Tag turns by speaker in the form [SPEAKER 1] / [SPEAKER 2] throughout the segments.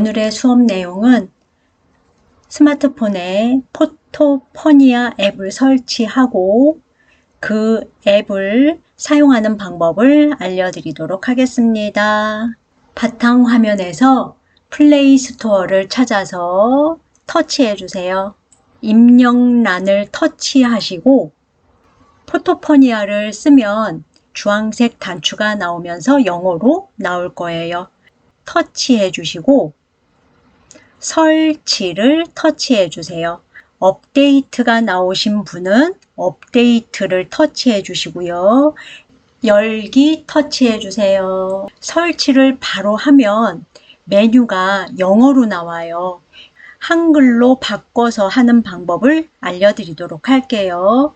[SPEAKER 1] 오늘의 수업 내용은 스마트폰에 포토퍼니아 앱을 설치하고 그 앱을 사용하는 방법을 알려드리도록 하겠습니다. 바탕 화면에서 플레이 스토어를 찾아서 터치해 주세요. 입력란을 터치하시고 포토퍼니아를 쓰면 주황색 단추가 나오면서 영어로 나올 거예요. 터치해 주시고 설치를 터치해 주세요. 업데이트가 나오신 분은 업데이트를 터치해 주시고요. 열기 터치해 주세요. 설치를 바로 하면 메뉴가 영어로 나와요. 한글로 바꿔서 하는 방법을 알려드리도록 할게요.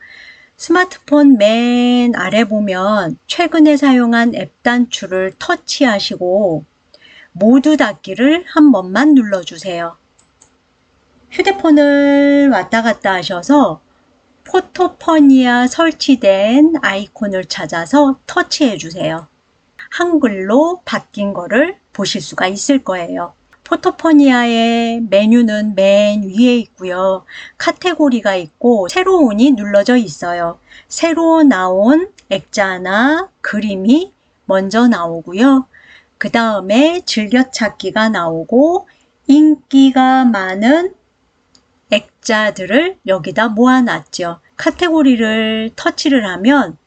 [SPEAKER 1] 스마트폰 맨 아래 보면 최근에 사용한 앱 단추를 터치하시고 모두 닫기를 한 번만 눌러주세요. 휴대폰을 왔다 갔다 하셔서 포토퍼니아 설치된 아이콘을 찾아서 터치해 주세요. 한글로 바뀐 거를 보실 수가 있을 거예요. 포토퍼니아의 메뉴는 맨 위에 있고요. 카테고리가 있고 새로운이 눌러져 있어요. 새로 나온 액자나 그림이 먼저 나오고요. 그 다음에 즐겨찾기가 나오고 인기가 많은 액자들을 여기다 모아놨죠. 카테고리를 터치를 하면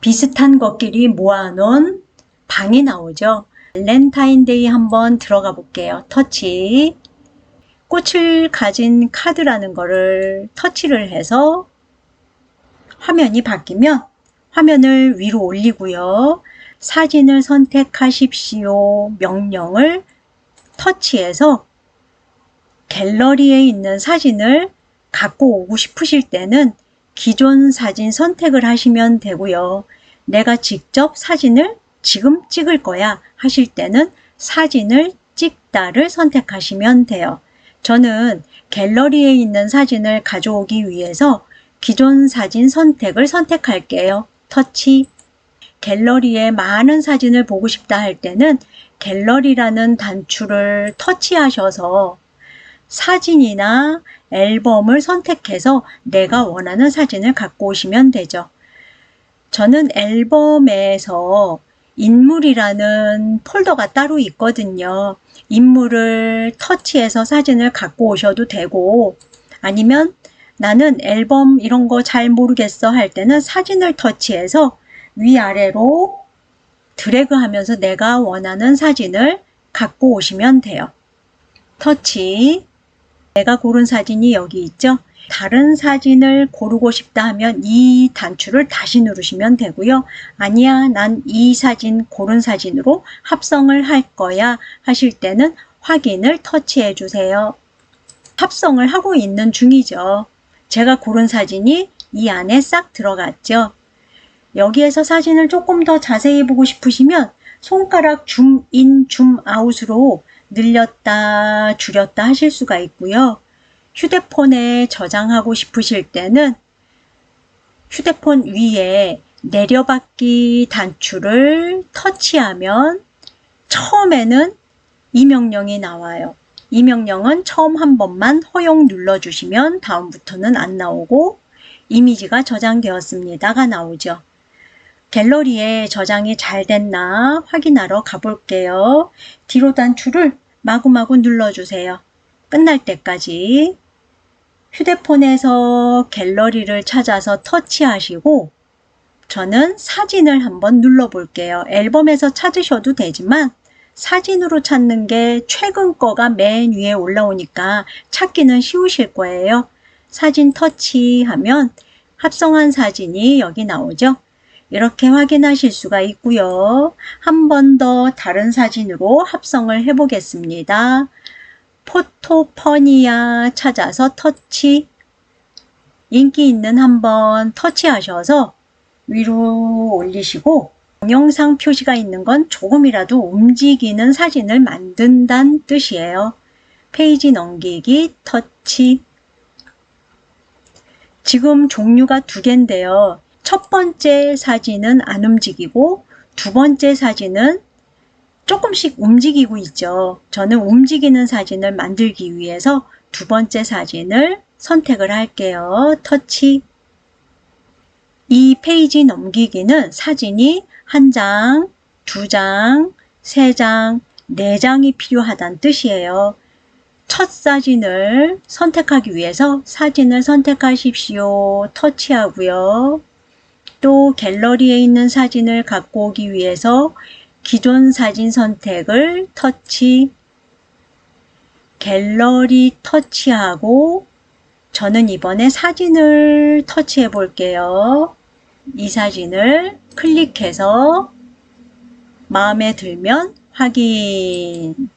[SPEAKER 1] 비슷한 것끼리 모아놓은 방이 나오죠. 렌타인데이 한번 들어가 볼게요. 터치. 꽃을 가진 카드라는 거를 터치를 해서 화면이 바뀌면 화면을 위로 올리고요. 사진을 선택하십시오. 명령을 터치해서 갤러리에 있는 사진을 갖고 오고 싶으실 때는 기존 사진 선택을 하시면 되고요. 내가 직접 사진을 지금 찍을 거야 하실 때는 사진을 찍다를 선택하시면 돼요. 저는 갤러리에 있는 사진을 가져오기 위해서 기존 사진 선택을 선택할게요. 터치. 갤러리에 많은 사진을 보고 싶다 할 때는 갤러리라는 단추를 터치하셔서 사진이나 앨범을 선택해서 내가 원하는 사진을 갖고 오시면 되죠. 저는 앨범에서 인물이라는 폴더가 따로 있거든요. 인물을 터치해서 사진을 갖고 오셔도 되고 아니면 나는 앨범 이런 거 잘 모르겠어 할 때는 사진을 터치해서 위아래로 드래그 하면서 내가 원하는 사진을 갖고 오시면 돼요. 터치. 내가 고른 사진이 여기 있죠? 다른 사진을 고르고 싶다 하면 이 단추를 다시 누르시면 되고요. 아니야, 난 이 사진 고른 사진으로 합성을 할 거야 하실 때는 확인을 터치해 주세요. 합성을 하고 있는 중이죠. 제가 고른 사진이 이 안에 싹 들어갔죠. 여기에서 사진을 조금 더 자세히 보고 싶으시면 손가락 줌인, 줌아웃으로 늘렸다, 줄였다 하실 수가 있고요. 휴대폰에 저장하고 싶으실 때는 휴대폰 위에 내려받기 단추를 터치하면 처음에는 이 명령이 나와요. 이 명령은 처음 한 번만 허용 눌러주시면 다음부터는 안 나오고 이미지가 저장되었습니다가 나오죠. 갤러리에 저장이 잘 됐나 확인하러 가볼게요. 뒤로 단추를 마구마구 눌러주세요. 끝날 때까지 휴대폰에서 갤러리를 찾아서 터치하시고 저는 사진을 한번 눌러볼게요. 앨범에서 찾으셔도 되지만 사진으로 찾는 게 최근 거가 맨 위에 올라오니까 찾기는 쉬우실 거예요. 사진 터치하면 합성한 사진이 여기 나오죠. 이렇게 확인하실 수가 있고요. 한 번 더 다른 사진으로 합성을 해 보겠습니다. 포토퍼니아 찾아서 터치 인기 있는 한번 터치하셔서 위로 올리시고 동영상 표시가 있는 건 조금이라도 움직이는 사진을 만든다는 뜻이에요. 페이지 넘기기 터치 지금 종류가 두 개인데요. 첫 번째 사진은 안 움직이고 두 번째 사진은 조금씩 움직이고 있죠. 저는 움직이는 사진을 만들기 위해서 두 번째 사진을 선택을 할게요. 터치. 이 페이지 넘기기는 사진이 한 장, 두 장, 세 장, 네 장이 필요하다는 뜻이에요. 첫 사진을 선택하기 위해서 사진을 선택하십시오. 터치하고요. 또 갤러리에 있는 사진을 갖고 오기 위해서 기존 사진 선택을 터치, 갤러리 터치하고 저는 이번에 사진을 터치해 볼게요. 이 사진을 클릭해서 마음에 들면 확인.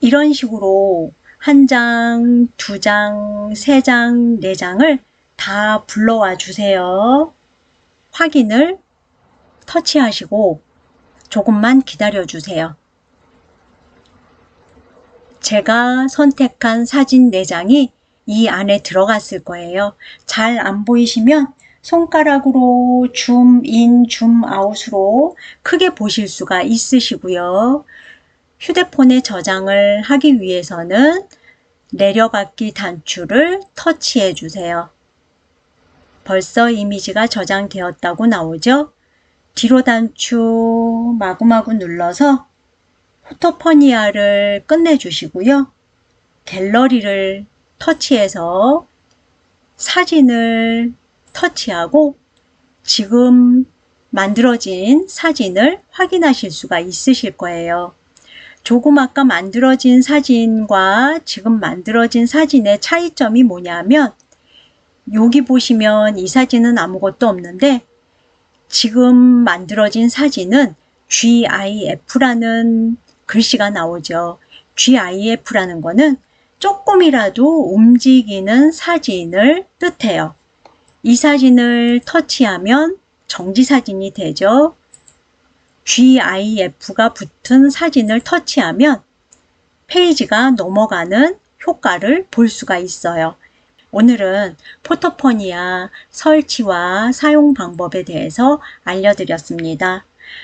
[SPEAKER 1] 이런 식으로 한 장, 두 장, 세 장, 네 장을 다 불러와 주세요. 확인을 터치하시고 조금만 기다려 주세요. 제가 선택한 사진 4장이 이 안에 들어갔을 거예요. 잘 안 보이시면 손가락으로 줌 인, 줌 아웃으로 크게 보실 수가 있으시고요. 휴대폰에 저장을 하기 위해서는 내려받기 단추를 터치해 주세요. 벌써 이미지가 저장되었다고 나오죠? 뒤로 단추 마구마구 눌러서 포토퍼니아를 끝내주시고요. 갤러리를 터치해서 사진을 터치하고 지금 만들어진 사진을 확인하실 수가 있으실 거예요. 조금 아까 만들어진 사진과 지금 만들어진 사진의 차이점이 뭐냐면 여기 보시면 이 사진은 아무것도 없는데 지금 만들어진 사진은 GIF라는 글씨가 나오죠. GIF라는 거는 조금이라도 움직이는 사진을 뜻해요. 이 사진을 터치하면 정지 사진이 되죠. GIF가 붙은 사진을 터치하면 페이지가 넘어가는 효과를 볼 수가 있어요. 오늘은 포토포니아 설치와 사용 방법에 대해서 알려드렸습니다.